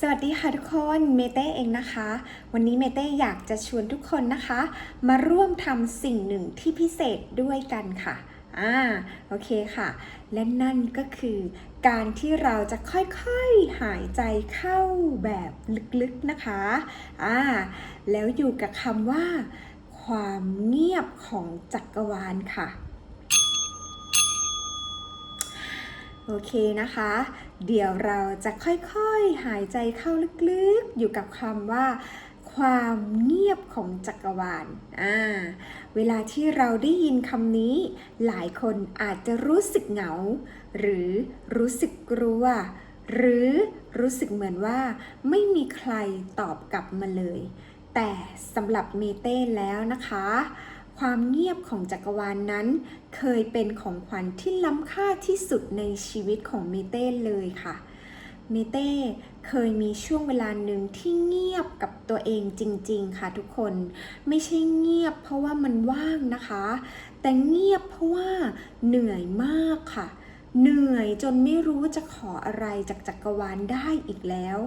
สวัสดีค่ะทุกคนเมเต้เองนะคะ วันนี้เมเต้อยากจะชวนทุกคนนะคะ มาร่วมทำสิ่งหนึ่งที่พิเศษด้วยกันค่ะอ่าโอเคค่ะ และนั่นก็คือการที่เราจะค่อยๆหายใจเข้าแบบลึกๆนะคะอ่าแล้วอยู่กับคำว่า ความเงียบของจักรวาลค่ะโอเคนะคะ เดี๋ยวเราจะค่อยๆหายใจเข้าลึกๆ อยู่กับคำว่า ความเงียบของจักรวาล อ่า เวลาที่เราได้ยินคำนี้ หลายคนอาจจะรู้สึกเหงา หรือรู้สึกกลัว หรือรู้สึกเหมือนว่า ไม่มีใครตอบกลับมาเลย แต่สำหรับเมเต้แล้วนะคะ ความเงียบของจักรวาลนนั้น เคยเป็นของขวัญที่ล้ำค่าที่สุดในชีวิตของเมเต้เลยค่ะเมเต้เคยมีช่วงเวลาหนึ่งที่เงียบกับตัวเองจริงๆ ค่ะทุกคน ไม่ใช่เงียบเพราะว่ามันว่างนะคะ แต่เงียบเพราะว่าเหนื่อยมากค่ะ เหนื่อยจนไม่รู้จะขออะไรจากจักรวาลได้อีกแล้ว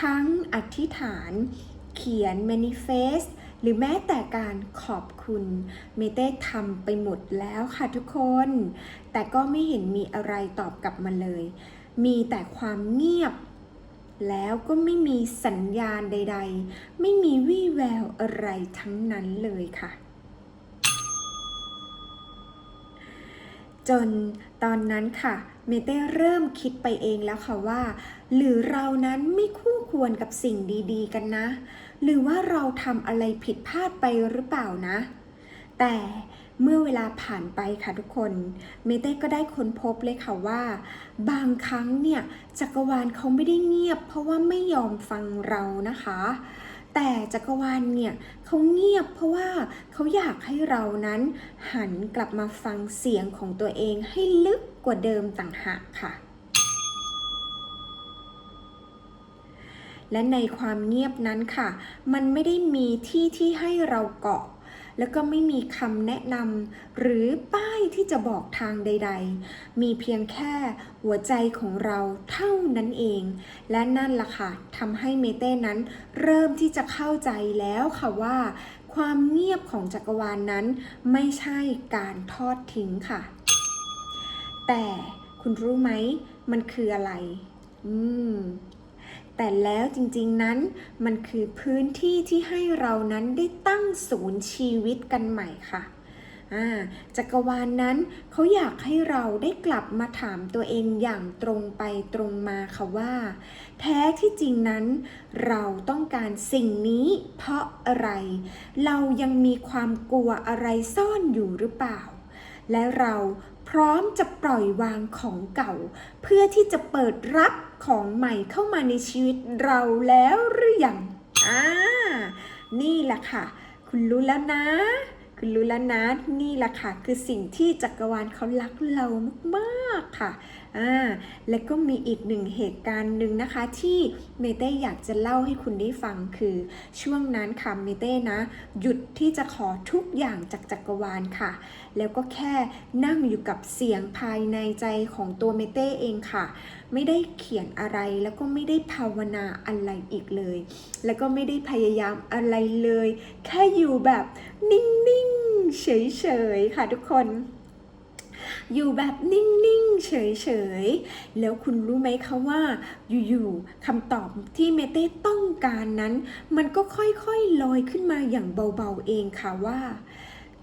ทั้งอธิษฐาน เขียน manifest หรือแม้แต่การขอบคุณ เมเต้ทำไปหมดแล้วค่ะทุกคน แต่ก็ไม่เห็นมีอะไรตอบกลับมาเลย มีแต่ความเงียบ แล้วก็ไม่มีสัญญาณใด ๆ ไม่มีวี่แววอะไรทั้งนั้นเลยค่ะ จนตอนนั้นค่ะเมเต้เริ่มคิดไปเองแล้วค่ะว่า หรือเรานั้นไม่คู่ควรกับสิ่งดี ๆ กันนะ หรือว่าเราทำอะไรผิดพลาดไปหรือเปล่านะ แต่เมื่อเวลาผ่านไปค่ะทุกคน เมเต้ก็ได้ค้นพบเลยค่ะว่า บางครั้งเนี่ยจักรวาลเขาไม่ได้เงียบ เพราะว่าไม่ยอมฟังเรานะคะ แต่จักรวาลเนี่ยเขาเงียบเพราะว่าเขาอยากให้เรานั้นหันกลับมาฟังเสียงของตัวเองให้ลึกกว่าเดิมต่างหากค่ะ และในความเงียบนั้นค่ะ มันไม่ได้มีที่ที่ให้เราเกาะ แล้วก็ไม่มีคำแนะนำหรือป้ายที่จะบอกทางใด ๆ มีเพียงแค่หัวใจของเราเท่านั้นเอง และนั่นล่ะค่ะทำให้เมเต้นั้น เริ่มที่จะเข้าใจแล้วค่ะว่า ความเงียบของจักรวาลนนั้น ไม่ใช่การทอดทิ้งค่ะ แต่คุณรู้ไหม มันคืออะไร อืม แต่แล้วจริงๆนั้นมันคือพื้นที่ที่ให้เรานั้นได้ตั้งศูนย์ชีวิตกันใหม่ค่ะอ่าจักรวาลนนั้นเขาอยากให้เราได้กลับมาถามตัวเองอย่างตรงไปตรงมาค่ะว่า แท้ที่จริงนั้น เราต้องการสิ่งนี้เพราะอะไร เรายังมีความกลัวอะไรซ่อนอยู่หรือเปล่า และเรา พร้อมจะปล่อยวางของเก่า เพื่อที่จะเปิดรับของใหม่เข้ามาในชีวิตเราแล้วหรือยังอ่านี่แหละค่ะ คุณรู้แล้วนะ คุณรู้แล้วนะ นี่แหละค่ะ คือสิ่งที่จักรวาลเขารักเรามากๆค่ะ อ่าและก็มีอีกหนึ่งเหตุการณ์หนึ่งนะคะ ที่เมเต้อยากจะเล่าให้คุณได้ฟังคือช่วงนั้นค่ะเมเต้นะ หยุดที่จะขอทุกอย่างจากจักรวาลค่ะ แล้วก็แค่นั่งอยู่กับเสียงภายในใจของตัวเมเต้เองค่ะ ไม่ได้เขียนอะไรแล้วก็ไม่ได้ภาวนาอะไรอีกเลย แล้วก็ไม่ได้พยายามอะไรเลย แค่อยู่แบบนิ่งๆเฉยๆค่ะทุกคน อยู่แบบนิ่งๆ เฉยๆ แล้วคุณรู้ไหมคะว่า อยู่ๆคำตอบที่เมเต้ต้องการนั้น มันก็ค่อยๆลอยขึ้นมาอย่างเบาๆเองค่ะว่า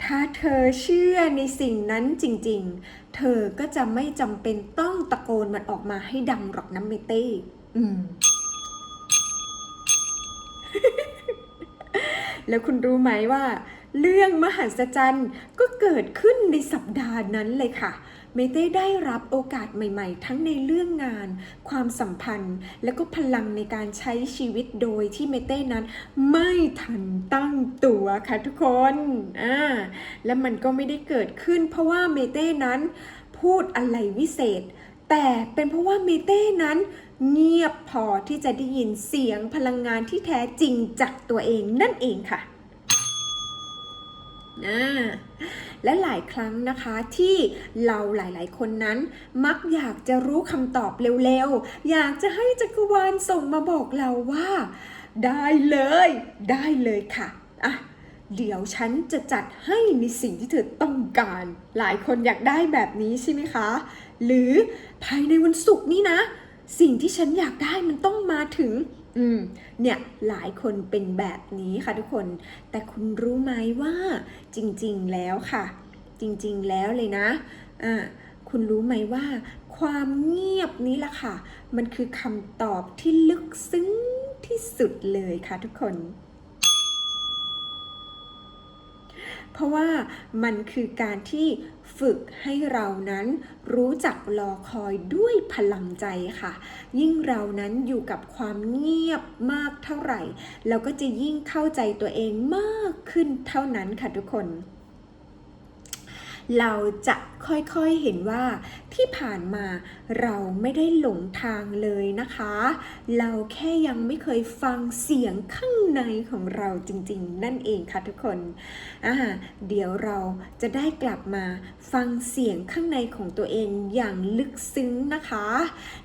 ถ้าเธอเชื่อในสิ่งนั้นจริงๆ เธอก็จะไม่จำเป็นต้องตะโกนมันออกมาให้ดังหรอกนะเมเต้อืม แล้วคุณรู้ไหมว่า เรื่องมหัศจรรย์ก็เกิดขึ้นในสัปดาห์นั้นเลยค่ะ เมเต้ได้รับโอกาสใหม่ๆ ทั้งในเรื่องงาน ความสัมพันธ์ และก็พลังในการใช้ชีวิตโดยที่เมเต้นั้น ไม่ทันตั้งตัวค่ะทุกคนอ่าและมันก็ไม่ได้เกิดขึ้น เพราะว่าเมเต้นั้น พูดอะไรวิเศษ แต่เป็นเพราะว่าเมเต้นั้นเงียบพอที่จะได้ยินเสียงพลังงานที่แท้จริงจากตัวเองนั่นเองค่ะ อ่าและหลายครั้งนะคะที่เราหลายๆ คนนั้นมักอยากจะรู้คำตอบเร็วๆ อยากจะให้จักรวาลส่งมาบอกเราว่า ได้เลย ได้เลยค่ะอะเดี๋ยวฉันจะจัดให้ในสิ่งที่เธอต้องการ หลายคนอยากได้แบบนี้ใช่ไหมคะ หรือภายในวันศุกร์นี้นะ สิ่งที่ฉันอยากได้มันต้องมาถึง อืมเนี่ยหลายคนเป็นแบบนี้ค่ะทุกคน แต่คุณรู้ไหมว่าจริงๆแล้วค่ะ จริงๆแล้วเลยนะอ่าคุณรู้ไหมว่า ความเงียบนี้ล่ะค่ะ มันคือคำตอบที่ลึกซึ้งที่สุดเลยค่ะทุกคน เพราะว่ามันคือการที่ฝึกให้เรานั้นรู้จักรอคอยด้วยพลังใจค่ะ ยิ่งเรานั้นอยู่กับความเงียบมากเท่าไหร่ เราก็จะยิ่งเข้าใจตัวเองมากขึ้นเท่านั้นค่ะทุกคน เราจะ ค่อยๆเห็นว่าที่ผ่านมาเราไม่ได้หลงทางเลยนะคะ เราแค่ยังไม่เคยฟังเสียงข้างในของเราจริงๆ นั่นเองค่ะทุกคนอ่าเดี๋ยวเราจะได้กลับมาฟังเสียงข้างในของตัวเองอย่างลึกซึ้งนะคะ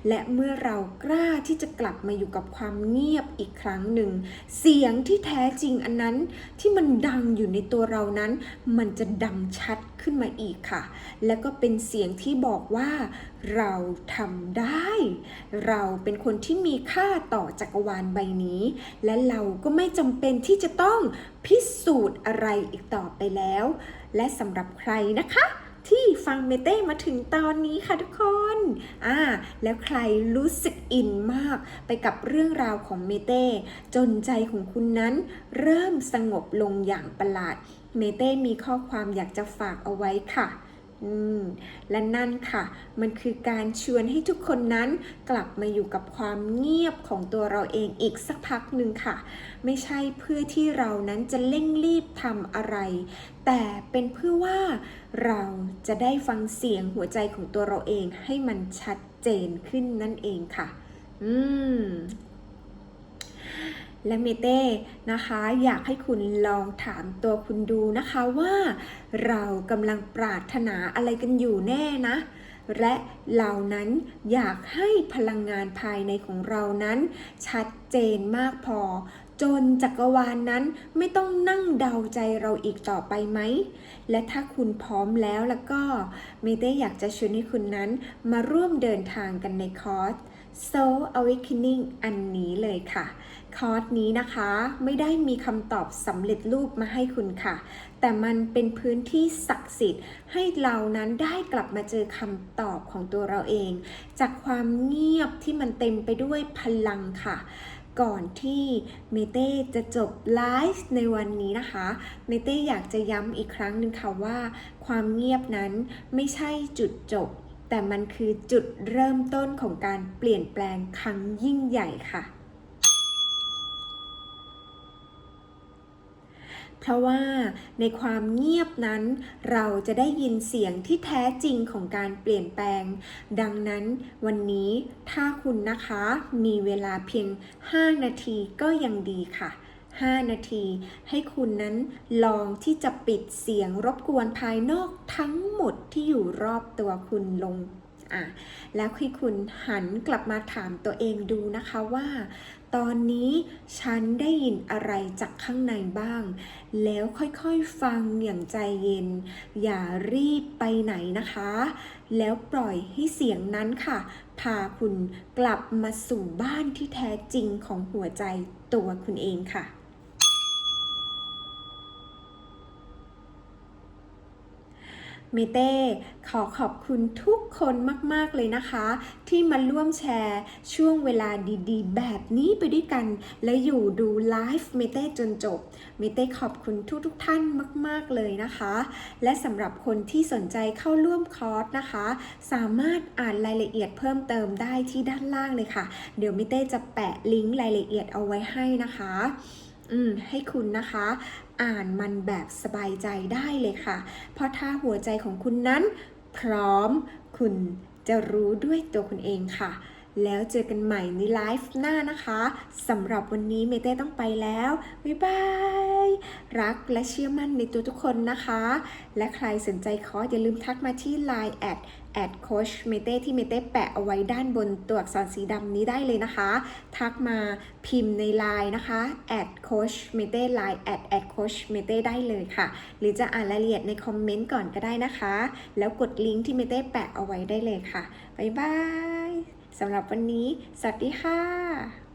และเมื่อเรากล้าที่จะกลับมาอยู่กับความเงียบอีกครั้งหนึ่ง เสียงที่แท้จริงอันนั้นที่มันดังอยู่ในตัวเรานั้น มันจะดังชัดขึ้นมาอีกค่ะแล้วก็เป็นเสียงที่บอกว่าเราทำได้ เราเป็นคนที่มีค่าต่อจักรวาลใบนี้ และเราก็ไม่จำเป็นที่จะต้องพิสูจน์อะไรอีกต่อไปแล้ว และสำหรับใครนะคะที่ฟังเมเต้มาถึงตอนนี้ค่ะทุกคน อ่า แล้วใครรู้สึกอินมากไปกับเรื่องราวของเมเต้ จนใจของคุณนั้นเริ่มสงบลงอย่างประหลาด เมเต้มีข้อความอยากจะฝากเอาไว้ค่ะ และนั่นค่ะ มันคือการชวนให้ทุกคนนั้นกลับมาอยู่กับความเงียบของตัวเราเองอีกสักพักหนึ่งค่ะ ไม่ใช่เพื่อที่เรานั้นจะเร่งรีบทำอะไร แต่เป็นเพื่อว่าเราจะได้ฟังเสียงหัวใจของตัวเราเองให้มันชัดเจนขึ้นนั่นเองค่ะ อืม และเมเต้นะคะ อยากให้คุณลองถามตัวคุณดูนะคะว่า เรากำลังปรารถนาอะไรกันอยู่แน่นะ และเหล่านั้นอยากให้พลังงานภายในของเรานั้น ชัดเจนมากพอ จนจักรวาลนนั้นไม่ต้องนั่งเดาใจเราอีกต่อไปไหม และถ้าคุณพร้อมแล้วแล้วก็เมเต้อยากจะชวนให้คุณนั้นมาร่วมเดินทางกันในคอร์ส Soul Awakening อันนี้เลยค่ะ คอร์สนี้นะคะไม่ได้มีคำตอบสำเร็จรูปมาให้คุณค่ะ แต่มันเป็นพื้นที่ศักดิ์สิทธิ์ ให้เรานั้นได้กลับมาเจอคำตอบของตัวเราเอง จากความเงียบที่มันเต็มไปด้วยพลังค่ะ ก่อนที่เมเต้จะจบไลฟ์ในวันนี้นะคะ เมเต้อยากจะย้ำอีกครั้งหนึ่งค่ะว่า ความเงียบนั้นไม่ใช่จุดจบ แต่มันคือจุดเริ่มต้นของการเปลี่ยนแปลงครั้งยิ่งใหญ่ค่ะ เพราะว่าในความเงียบนั้น เราจะได้ยินเสียงที่แท้จริงของการเปลี่ยนแปลง ดังนั้นวันนี้ถ้าคุณนะคะมีเวลาเพียง 5 นาทีก็ยังดีค่ะ5 นาที ให้คุณนั้นลองที่จะปิดเสียงรบกวนภายนอกทั้งหมดที่อยู่รอบตัวคุณลงอะแล้วให้คุณหันกลับมาถามตัวเองดูนะคะว่า ตอนนี้ฉันได้ยินอะไรจากข้างในบ้าง แล้วค่อยๆฟังอย่างใจเย็น อย่ารีบไปไหนนะคะ แล้วปล่อยให้เสียงนั้นค่ะ พาคุณกลับมาสู่บ้านที่แท้จริงของหัวใจตัวคุณเองค่ะ เมเต้ขอขอบคุณทุกคนมาก ๆ เลยนะคะ ที่มาร่วมแชร์ช่วงเวลาดีๆ แบบนี้ไปด้วยกัน และอยู่ดูไลฟ์เมเต้จนจบ เมเต้ขอบคุณทุกๆทท่านมาก ๆ เลยนะคะ และสำหรับคนที่สนใจเข้าร่วมคอร์สนะคะ สามารถอ่านรายละเอียดเพิ่มเติมได้ที่ด้านล่างเลยค่ะ เดี๋ยวเมเต้จะแปะลิงก์รายละเอียดเอาไว้ให้นะคะ อืมให้คุณนะคะ อ่านมันแบบสบายใจได้เลยค่ะ เพราะถ้าหัวใจของคุณนั้น พร้อมคุณจะรู้ด้วยตัวคุณเองค่ะ แล้วเจอกันใหม่ในไลฟ์หน้านะคะสำหรับวันนี้เมเต้ต้องไปแล้ว บ๊ายบาย รักและเชื่อมั่นในตัวทุกคนนะคะ และใครสนใจคอร์สอย่าลืมทักมาที่ Line แอด แอดโคชเมเต้ที่เมเต้แปะเอาไว้ด้านบนตัวอักษรสีดำนี้ได้เลยนะคะ ทักมาพิมพ์ใน Line นะคะแอดโคชเมเต้ไลน์แอดแอดโคชเมเต้ได้เลยค่ะ หรือจะอ่านรายละเอียดในคอมเมนต์ก่อนก็ได้นะคะ แล้วกดลิงก์ที่เมเต้แปะเอาไว้ได้เลยค่ะ บ๊ายบายสำหรับวันนี้ สวัสดีค่ะ